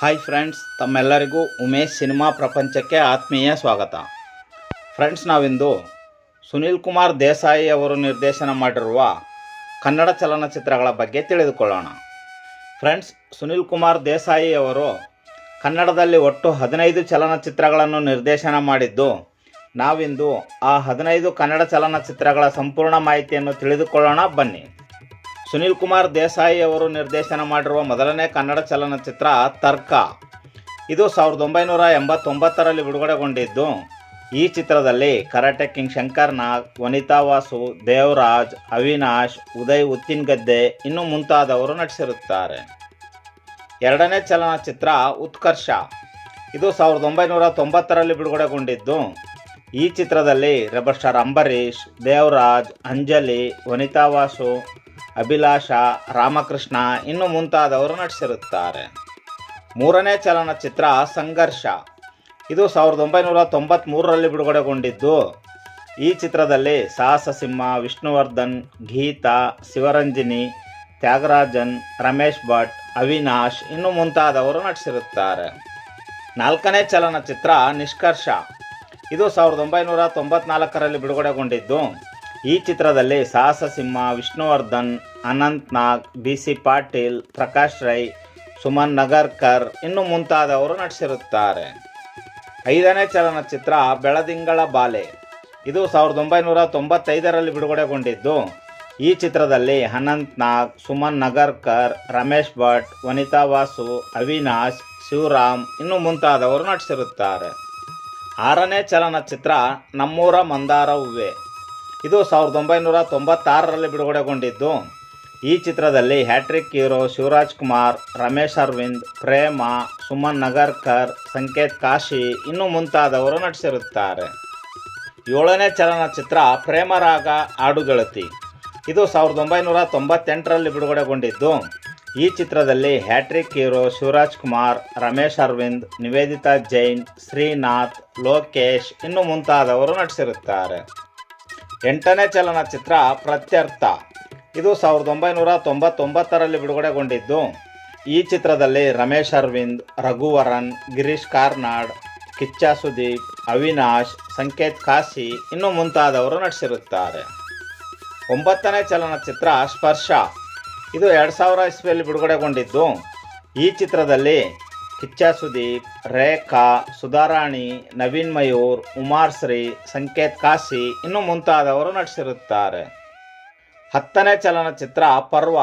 Hi friends ತಮ್ಮೆಲ್ಲರಿಗೂ Umesh cinema ಪ್ರಪಂಚಕ್ಕೆ ಆತ್ಮೀಯ ಸ್ವಾಗತ. ಫ್ರೆಂಡ್ಸ್ ನಾವಿಂದು ಸುನೀಲ್ ಕುಮಾರ್ ದೇಸಾಯಿ ಅವರು ನಿರ್ದೇಶನ ಮಾಡಿರುವ ಕನ್ನಡ ಚಲನಚಿತ್ರಗಳ ಬಗ್ಗೆ ತಿಳಿದುಕೊಳ್ಳೋಣ. ಫ್ರೆಂಡ್ಸ್ ಸುನೀಲ್ ಕುಮಾರ್ ದೇಸಾಯಿ ಅವರು ಕನ್ನಡದಲ್ಲಿ ಒಟ್ಟು ಹದಿನೈದು ಚಲನಚಿತ್ರಗಳನ್ನು ನಿರ್ದೇಶನ ಮಾಡಿದ್ದು, ನಾವಿಂದು ಆ ಹದಿನೈದು ಕನ್ನಡ ಚಲನಚಿತ್ರಗಳ ಸಂಪೂರ್ಣ ಮಾಹಿತಿಯನ್ನು ತಿಳಿದುಕೊಳ್ಳೋಣ ಬನ್ನಿ. ಸುನೀಲ್ ಕುಮಾರ್ ದೇಸಾಯಿ ಅವರು ನಿರ್ದೇಶನ ಮಾಡಿರುವ ಮೊದಲನೇ ಕನ್ನಡ ಚಲನಚಿತ್ರ ತರ್ಕ. ಇದು ಸಾವಿರದ ಒಂಬೈನೂರ ಎಂಬತ್ತೊಂಬತ್ತರಲ್ಲಿ ಬಿಡುಗಡೆಗೊಂಡಿದ್ದು. ಈ ಚಿತ್ರದಲ್ಲಿ ಕರಾಟೆ ಕಿಂಗ್ ಶಂಕರ್ ನಾಗ್ ವನಿತಾ ವಾಸು, ದೇವರಾಜ್, ಅವಿನಾಶ್, ಉದಯ್ ಉತ್ತಿನಗದ್ದೆ ಇನ್ನು ಮುಂತಾದವರು ನಟಿಸಿರುತ್ತಾರೆ. ಎರಡನೇ ಚಲನಚಿತ್ರ ಉತ್ಕರ್ಷ. ಇದು ಸಾವಿರದ ಒಂಬೈನೂರ ತೊಂಬತ್ತರಲ್ಲಿ ಬಿಡುಗಡೆಗೊಂಡಿದ್ದು. ಈ ಚಿತ್ರದಲ್ಲಿ ರೆಬರ್ ಸ್ಟಾರ್ ಅಂಬರೀಷ್, ದೇವರಾಜ್, ಅಂಜಲಿ, ವನಿತಾ ವಾಸು ಅಭಿಲಾಷ, ರಾಮಕೃಷ್ಣ ಇನ್ನು ಮುಂತಾದವರು ನಟಿಸಿರುತ್ತಾರೆ. ಮೂರನೇ ಚಲನಚಿತ್ರ ಸಂಘರ್ಷ. ಇದು ಸಾವಿರದ ಒಂಬೈನೂರ ತೊಂಬತ್ತ್ಮೂರರಲ್ಲಿ ಬಿಡುಗಡೆಗೊಂಡಿದ್ದು. ಈ ಚಿತ್ರದಲ್ಲಿ ಸಾಹಸ ಸಿಂಹ ವಿಷ್ಣುವರ್ಧನ್, ಗೀತಾ, ಶಿವರಂಜಿನಿ, ತ್ಯಾಗರಾಜನ್, ರಮೇಶ್ ಭಟ್, ಅವಿನಾಶ್ ಇನ್ನು ಮುಂತಾದವರು ನಟಿಸಿರುತ್ತಾರೆ. ನಾಲ್ಕನೇ ಚಲನಚಿತ್ರ ನಿಷ್ಕರ್ಷ. ಇದು ಸಾವಿರದ ಒಂಬೈನೂರ ತೊಂಬತ್ನಾಲ್ಕರಲ್ಲಿ ಬಿಡುಗಡೆಗೊಂಡಿದ್ದು. ಈ ಚಿತ್ರದಲ್ಲಿ ಸಾಹಸ ಸಿಂಹ ವಿಷ್ಣುವರ್ಧನ್ ಅನಂತ್ ನಾಗ್ ಬಿ ಸಿ ಪಾಟೀಲ್, ಪ್ರಕಾಶ್ ರೈ, ಸುಮನ್ ನಗರ್ಕರ್ ಇನ್ನು ಮುಂತಾದವರು ನಟಿಸಿರುತ್ತಾರೆ. ಐದನೇ ಚಲನಚಿತ್ರ ಬೆಳದಿಂಗಳ ಬಾಲೆ. ಇದು ಸಾವಿರದ ಒಂಬೈನೂರ ತೊಂಬತ್ತೈದರಲ್ಲಿ ಬಿಡುಗಡೆಗೊಂಡಿದ್ದು. ಈ ಚಿತ್ರದಲ್ಲಿ ಅನಂತ್ ನಾಗ್ ಸುಮನ್ ನಗರ್ಕರ್, ರಮೇಶ್ ಭಟ್, ವನಿತಾ ವಾಸು, ಅವಿನಾಶ್, ಶಿವರಾಮ್ ಇನ್ನು ಮುಂತಾದವರು ನಟಿಸಿರುತ್ತಾರೆ. ಆರನೇ ಚಲನಚಿತ್ರ ನಮ್ಮೂರ ಮಂದಾರ ಹೂವೆ ಇದು ಸಾವಿರದ ಒಂಬೈನೂರ ತೊಂಬತ್ತಾರರಲ್ಲಿ ಬಿಡುಗಡೆಗೊಂಡಿದ್ದು. ಈ ಚಿತ್ರದಲ್ಲಿ ಹ್ಯಾಟ್ರಿಕ್ ಹೀರೋ ಶಿವರಾಜ್ ಕುಮಾರ್, ರಮೇಶ್ ಅರವಿಂದ್, ಪ್ರೇಮ, ಸುಮನ್ ನಗರ್ಕರ್, ಸಂಕೇತ್ ಕಾಶಿ ಇನ್ನು ಮುಂತಾದವರು ನಟಿಸಿರುತ್ತಾರೆ. ಏಳನೇ ಚಲನಚಿತ್ರ ಪ್ರೇಮರಾಗ ಹಾಡುಗಳತಿ ಇದು ಸಾವಿರದ ಒಂಬೈನೂರ ತೊಂಬತ್ತೆಂಟರಲ್ಲಿ ಬಿಡುಗಡೆಗೊಂಡಿದ್ದು. ಈ ಚಿತ್ರದಲ್ಲಿ ಹ್ಯಾಟ್ರಿಕ್ ಹೀರೋ ಶಿವರಾಜ್ ಕುಮಾರ್, ರಮೇಶ್ ಅರವಿಂದ್, ನಿವೇದಿತಾ ಜೈನ್, ಶ್ರೀನಾಥ್, ಲೋಕೇಶ್ ಇನ್ನು ಮುಂತಾದವರು ನಟಿಸಿರುತ್ತಾರೆ. ಎಂಟನೇ ಚಲನಚಿತ್ರ ಪ್ರತ್ಯರ್ಥ. ಇದು ಸಾವಿರದ ಒಂಬೈನೂರ ತೊಂಬತ್ತೊಂಬತ್ತರಲ್ಲಿ ಬಿಡುಗಡೆಗೊಂಡಿದ್ದು. ಈ ಚಿತ್ರದಲ್ಲಿ ರಮೇಶ್ ಅರವಿಂದ್, ರಘುವರನ್, ಗಿರೀಶ್ ಕಾರ್ನಾಡ್, ಕಿಚ್ಚ ಸುದೀಪ್, ಅವಿನಾಶ್, ಸಂಕೇತ್ ಕಾಶಿ ಇನ್ನು ಮುಂತಾದವರು ನಟಿಸಿರುತ್ತಾರೆ. ಒಂಬತ್ತನೇ ಚಲನಚಿತ್ರ ಸ್ಪರ್ಶ. ಇದು ಎರಡು ಸಾವಿರ ಇಸ್ವಿಯಲ್ಲಿ ಬಿಡುಗಡೆಗೊಂಡಿದ್ದು. ಈ ಚಿತ್ರದಲ್ಲಿ ಕಿಚ್ಚ ಸುದೀಪ್ ರೇಖಾ, ಸುಧಾರಾಣಿ, ನವೀನ್ ಮಯೂರ್ ಉಮಾರ್ಶ್ರೀ ಸಂಕೇತ್ ಕಾಶಿ ಇನ್ನು ಮುಂತಾದವರು ನಟಿಸಿರುತ್ತಾರೆ. ಹತ್ತನೇ ಚಲನಚಿತ್ರ ಪರ್ವ.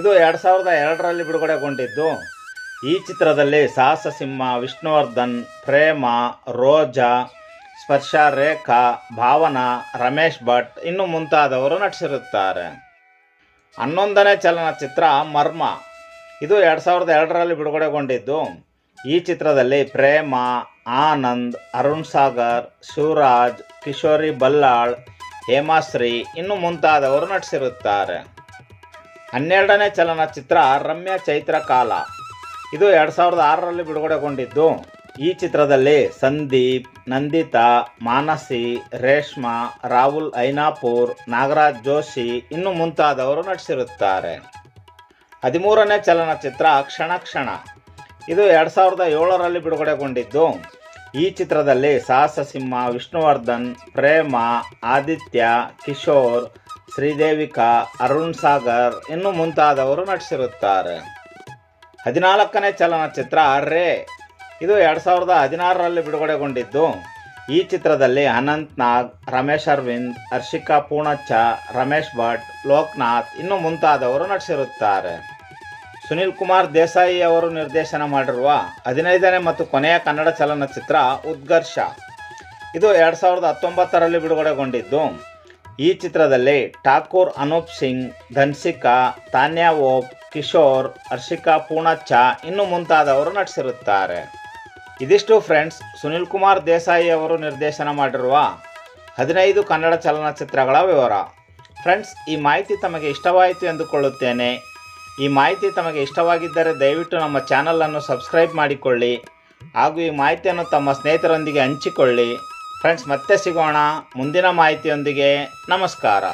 ಇದು ಎರಡು ಸಾವಿರದ ಎರಡರಲ್ಲಿ ಬಿಡುಗಡೆಗೊಂಡಿದ್ದು. ಈ ಚಿತ್ರದಲ್ಲಿ ಸಾಹಸ ಸಿಂಹ ವಿಷ್ಣುವರ್ಧನ್, ಪ್ರೇಮ, ರೋಜಾ, ಸ್ಪರ್ಶ, ರೇಖಾ, ಭಾವನಾ, ರಮೇಶ್ ಭಟ್ ಇನ್ನು ಮುಂತಾದವರು ನಟಿಸಿರುತ್ತಾರೆ. ಹನ್ನೊಂದನೇ ಚಲನಚಿತ್ರ ಮರ್ಮ. ಇದು ಎರಡು ಸಾವಿರದ ಎರಡರಲ್ಲಿ ಬಿಡುಗಡೆಗೊಂಡಿದ್ದು. ಈ ಚಿತ್ರದಲ್ಲಿ ಪ್ರೇಮ, ಆನಂದ್, ಅರುಣ್ ಸಾಗರ್, ಶಿವರಾಜ್, ಕಿಶೋರಿ ಬಲ್ಲಾಳ್, ಹೇಮಾಶ್ರೀ ಇನ್ನು ಮುಂತಾದವರು ನಟಿಸಿರುತ್ತಾರೆ. ಹನ್ನೆರಡನೇ ಚಲನಚಿತ್ರ ರಮ್ಯ ಚೈತ್ರ ಕಾಲ. ಇದು ಎರಡು ಸಾವಿರದ ಆರರಲ್ಲಿ ಬಿಡುಗಡೆಗೊಂಡಿದ್ದು. ಈ ಚಿತ್ರದಲ್ಲಿ ಸಂದೀಪ್, ನಂದಿತಾ, ಮಾನಸಿ, ರೇಷ್ಮಾ, ರಾಹುಲ್ ಐನಾಪುರ್, ನಾಗರಾಜ್ ಜೋಶಿ ಇನ್ನು ಮುಂತಾದವರು ನಟಿಸಿರುತ್ತಾರೆ. ಹದಿಮೂರನೇ ಚಲನಚಿತ್ರ ಕ್ಷಣ ಕ್ಷಣ. ಇದು ಎರಡು ಸಾವಿರದ ಏಳರಲ್ಲಿ ಬಿಡುಗಡೆಗೊಂಡಿದ್ದು. ಈ ಚಿತ್ರದಲ್ಲಿ ಸಾಹಸ ಸಿಂಹ ವಿಷ್ಣುವರ್ಧನ್, ಪ್ರೇಮ, ಆದಿತ್ಯ, ಕಿಶೋರ್, ಶ್ರೀದೇವಿಕಾ, ಅರುಣ್ ಸಾಗರ್ ಇನ್ನು ಮುಂತಾದವರು ನಟಿಸಿರುತ್ತಾರೆ. ಹದಿನಾಲ್ಕನೇ ಚಲನಚಿತ್ರ ರೇ. ಇದು ಎರಡು ಸಾವಿರದ ಹದಿನಾರರಲ್ಲಿ ಬಿಡುಗಡೆಗೊಂಡಿದ್ದು. ಈ ಚಿತ್ರದಲ್ಲಿ ಅನಂತ್ ನಾಗ್, ರಮೇಶ್ ಅರವಿಂದ್, ಹರ್ಷಿಕಾ ಪೂಣಚ್ಚ, ರಮೇಶ್ ಭಟ್, ಲೋಕ್ನಾಥ್ ಇನ್ನು ಮುಂತಾದವರು ನಟಿಸಿರುತ್ತಾರೆ. ಸುನಿಲ್ ಕುಮಾರ್ ದೇಸಾಯಿ ಅವರು ನಿರ್ದೇಶನ ಮಾಡಿರುವ ಹದಿನೈದನೇ ಮತ್ತು ಕೊನೆಯ ಕನ್ನಡ ಚಲನಚಿತ್ರ ಉದ್ಘರ್ಷ. ಇದು ಎರಡು ಸಾವಿರದ ಹತ್ತೊಂಬತ್ತರಲ್ಲಿ ಬಿಡುಗಡೆಗೊಂಡಿದ್ದು. ಈ ಚಿತ್ರದಲ್ಲಿ ಠಾಕೂರ್, ಅನೂಪ್ ಸಿಂಗ್, ಧನ್ಸಿಕಾ, ತಾನ್ಯಾ ಓಪ್ ಕಿಶೋರ್, ಹರ್ಷಿಕಾ ಪೂಣಚ್ಚ ಇನ್ನು ಮುಂತಾದವರು ನಟಿಸಿರುತ್ತಾರೆ. ಇದಿಷ್ಟು ಫ್ರೆಂಡ್ಸ್ ಸುನಿಲ್ ಕುಮಾರ್ ದೇಸಾಯಿ ಅವರು ನಿರ್ದೇಶನ ಮಾಡಿರುವ ಹದಿನೈದು ಕನ್ನಡ ಚಲನಚಿತ್ರಗಳ ವಿವರ. ಫ್ರೆಂಡ್ಸ್ ಈ ಮಾಹಿತಿ ತಮಗೆ ಇಷ್ಟವಾಯಿತು ಎಂದುಕೊಳ್ಳುತ್ತೇನೆ. ಈ ಮಾಹಿತಿ ತಮಗೆ ಇಷ್ಟವಾಗಿದ್ದರೆ ದಯವಿಟ್ಟು ನಮ್ಮ ಚಾನಲನ್ನು ಸಬ್ಸ್ಕ್ರೈಬ್ ಮಾಡಿಕೊಳ್ಳಿ. ಹಾಗೂ ಈ ಮಾಹಿತಿಯನ್ನು ತಮ್ಮ ಸ್ನೇಹಿತರೊಂದಿಗೆ ಹಂಚಿಕೊಳ್ಳಿ. ಫ್ರೆಂಡ್ಸ್ ಮತ್ತೆ ಸಿಗೋಣ. ಮುಂದಿನ ಮಾಹಿತಿಯೊಂದಿಗೆ ನಮಸ್ಕಾರ.